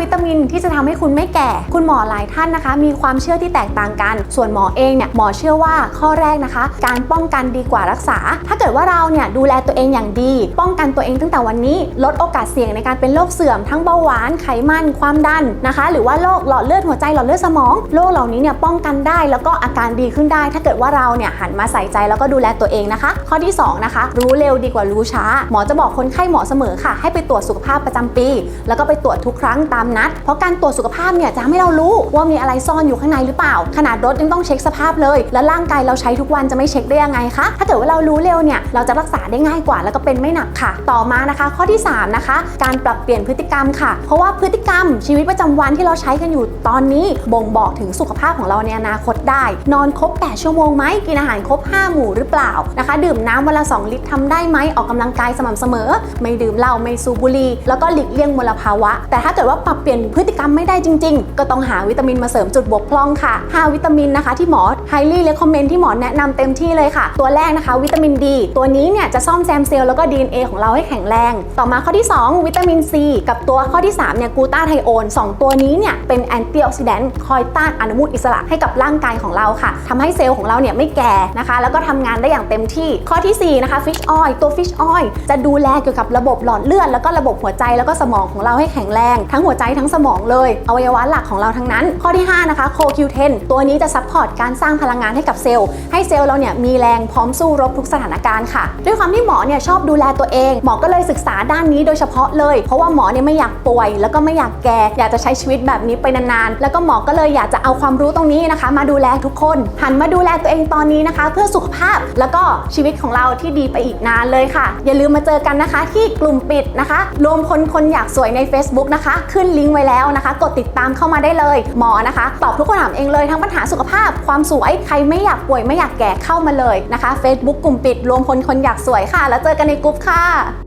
วิตามินที่จะทำให้คุณไม่แก่ คุณหมอหลายท่านนะคะ มีความเชื่อที่แตกต่างกัน ส่วนหมอเองเนี่ยหมอเชื่อว่าข้อแรกนะคะ การป้องกันดีกว่ารักษา ถ้าเกิดว่าเราเนี่ยดูแลตัวเองอย่างดี ป้องกันตัวเองตั้งแต่วันนี้ลดโอกาสเสี่ยงในการเป็นโรคเสื่อมทั้งเบาหวานไขมันความดันนะคะ หรือว่าโรคหลอดเลือดหัวใจหลอดเลือดสมองโรคเหล่านี้เนี่ยป้องกันได้แล้วก็อาการดีขึ้นได้ ถ้าเกิดว่าเราเนี่ยหันมาใส่ใจแล้วก็ดูแลตัวเองนะคะ ข้อที่สองนะคะ รู้เร็วดีกว่ารู้ช้า หมอจะบอกคนไข้หมอเสมอค่ะ ให้ไปตรวจสุขภาพประจำปี แล้วก็ไปตรวจทุกครั้งตามนัด เพราะการตรวจสุขภาพเนี่ยจะให้เรารู้ว่ามีอะไรซ่อนอยู่ข้างในหรือเปล่า ขนาดรถยังต้องเช็คสภาพเลย แล้วร่างกายเราใช้ทุกวันจะไม่เช็คได้ยังไงคะ ถ้าเกิดว่าเรารู้เร็วเนี่ยเราจะรักษาได้ง่ายกว่าแล้วก็เป็นไม่หนักค่ะ ต่อมานะคะ ข้อที่สามนะคะ การปรับเปลี่ยนพฤติกรรมค่ะ เพราะว่าพฤติกรรมชีวิตประจำวันที่เราใช้กันอยู่ตอนนี้บ่งบอกถึงสุขภาพของเราในอนาคตได้ นอนครบ8ชั่วโมงไหมกินอาหารครบ 5 หมู่หรือเปล่านะคะ ดื่มน้ำวันละ 2 ลิตรทำได้ไหมออกกำลังกายสม่ำเสมอ ไม่ดื่มเหล้าไม่สูบบุหรี่แล้วก็หลีกเลี่ยงมลภาวะ แต่ถ้าเกิดว่าปรับเปลี่ยนพฤติกรรมไม่ได้จริง ๆ ก็ต้องหาวิตามินมาเสริมจุดบกพร่องค่ะ 5 วิตามินนะคะที่หมอ highly recommend ที่หมอแนะนำเต็มที่เลยค่ะ ตัวแรกนะคะ วิตามินดีตัวนี้เนี่ยจะซ่อมแซมเซลล์แล้วก็ DNA ของเราให้แข็งแรง ต่อมาข้อที่ 2 วิตามินซีกับตัวข้อที่3เนี่ยกูต้าไทโอน2ตัวนี้เนี่ยเป็นแอนตี้ออกซิแดนต์คอยต้านอนุมูลอิสระให้กับร่างกายของเราค่ะทำให้เซลล์ของเราเนี่ยไม่แก่นะคะ แล้วก็ทำงานได้อย่างเต็มที่ ข้อทีสี่4นะคะฟิชออยตัวฟิชออยจะดูแลเกี่ยวกับระบบหลอดเลือดแล้วก็ระบบหัวใจแล้วก็สมองของเราให้แข็งแรง ทั้งหัวใจทั้งสมองเลย อวัยวะหลักของเราทั้งนั้น ข้อที่ 5 นะคะโคคิวเทนตัวนี้จะซัพพอร์ตการสร้างพลังงานให้กับเซลล์ ให้เซลล์เราเนี่ยมีแรงพร้อมสู้รบทุกสถานการณ์ค่ะ ด้วยความที่หมอเนี่ยชอบดูแลตัวเอง หมอก็เลยศึกษาด้านนี้โดยเฉพาะเลย เพราะว่าหมอเนี่ยไม่อยากป่วย แล้วก็ไม่อยากแก่ อยากจะใช้ชีวิตแบบนี้ไปนานๆ แล้วก็หมอก็เลยอยากจะเอาความรู้ตรงนี้นะคะ มาดูแลทุกคน หันมาดูแลตัวเองตอนนี้นะคะ เพื่อสุขภาพแล้วก็ชีวิตของเราที่ดีไปอีกนานเลยค่ะ อย่าลืมมาเจอกันนะคะ ที่กลุ่มปิดนะคะ รวมคนคนอยากสวยใน Facebook นะคะขึ้นลิงก์ไว้แล้วนะคะ กดติดตามเข้ามาได้เลย หมอนะคะ ตอบทุกคำถามเองเลยทั้งปัญหาสุขภาพ ความสวย ใครไม่อยากป่วยไม่อยากแก่เข้ามาเลยนะคะ Facebook กลุ่มปิดรวมคนคนอยากสวยค่ะ แล้วเจอกันในกลุ่มค่ะ